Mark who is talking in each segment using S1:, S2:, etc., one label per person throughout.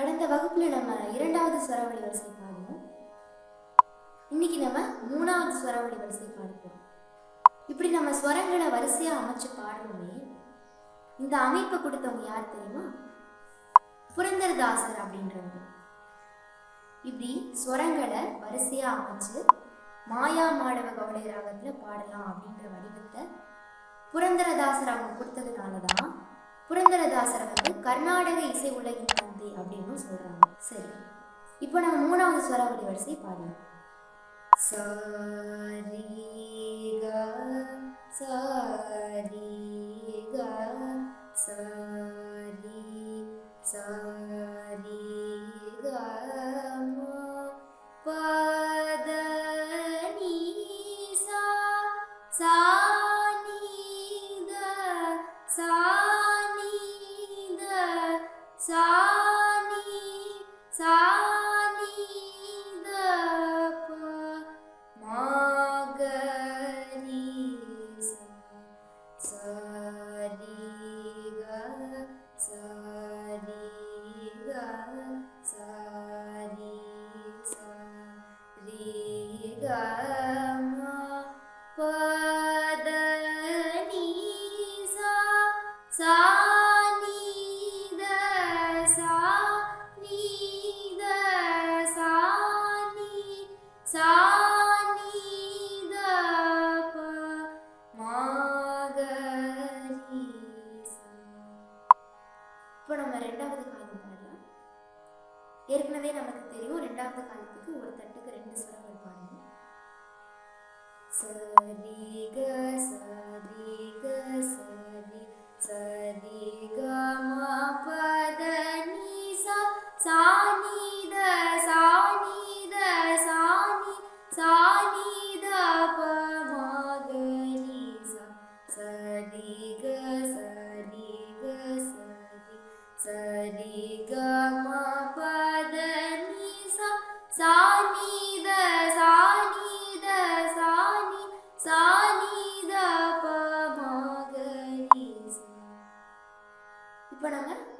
S1: கடந்த வகுப்புல நம்ம இரண்டாவது சுரவழி வரிசை பாடினோம் இன்னைக்கு நம்ம மூணாவது சுரவழி வரிசை பாடுவோம் இப்படி நம்ம ஸ்வரங்களை வரிசையா அமைச்சு பாடுறோமே இந்த அமைப்பை கொடுத்தவங்க யார் தெரியுமா? புரந்தரதாசர் அப்படின்றவங்க இப்படி ஸ்வரங்களை வரிசையா அமைச்சு மாயா மாடவ கவலை ராகத்துல பாடலாம் அப்படின்ற வடிவத்தை புரந்தரதாசர் அவங்க கொடுத்ததுனால தான் வந்து கர்நாடக இசை உலகின் சரி. இப்போ நம்ம மூணாவது ஸ்வராவளி வரிசை பாடலாம். சாரி நமக்கு தெரியும் ரெண்டாவது காலத்துக்கு ஒரு தட்டுக்கு ரெண்டு ஸ்வரங்கள் பாடணும் சரி சரி க சரி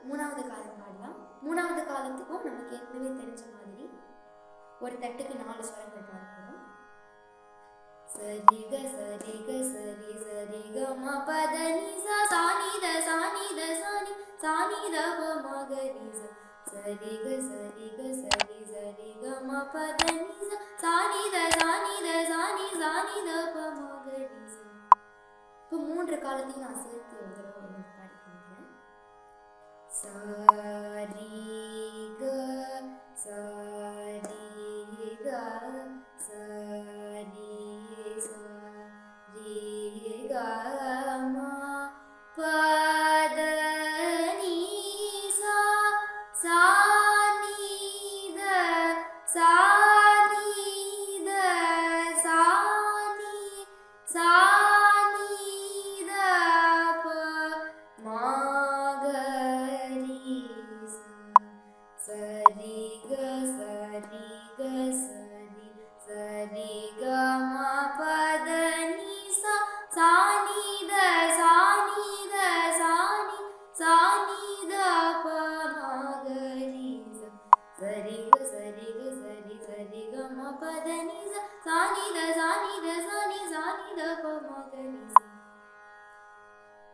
S1: மூணாவது காலம் பாடலாம். மூணாவது காலத்துக்கும் நமக்கு ஏற்கனவே தெரிஞ்ச மாதிரி ஒரு தட்டுக்கு நாலு ஸ்வரங்கள் பாட போகிறோம் சரி க சரி சரிக சரி சரி க சாணி பத நீ சா சா த த ப க நீ சரி க சரி க பத த த ப ம இப்போ மூன்று காலத்தையும் நான் சேர்த்து சாரி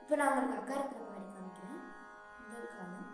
S1: இப்போ நான் உங்களுக்கு இருக்கிற மாதிரி காமிக்கிறேன். இந்த காலம்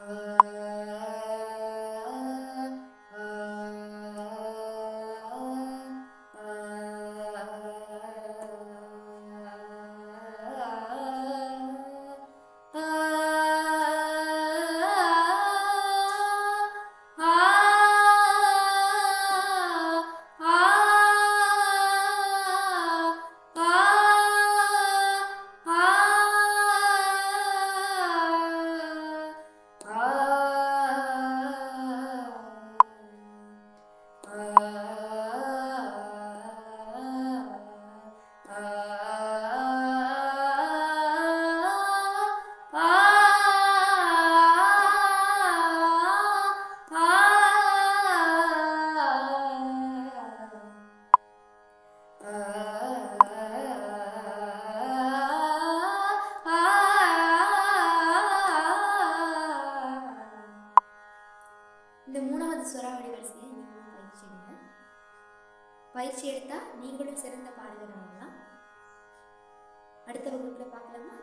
S1: Uh... இந்த மூணாவது சுறாவளி வரிசையை நீங்களும் பயிற்சி எடுங்க. பயிற்சி எடுத்தால் நீங்களும் சிறந்த பாடகர் ஆகலாம் அடுத்த வகுப்பில் பார்க்கலாமா?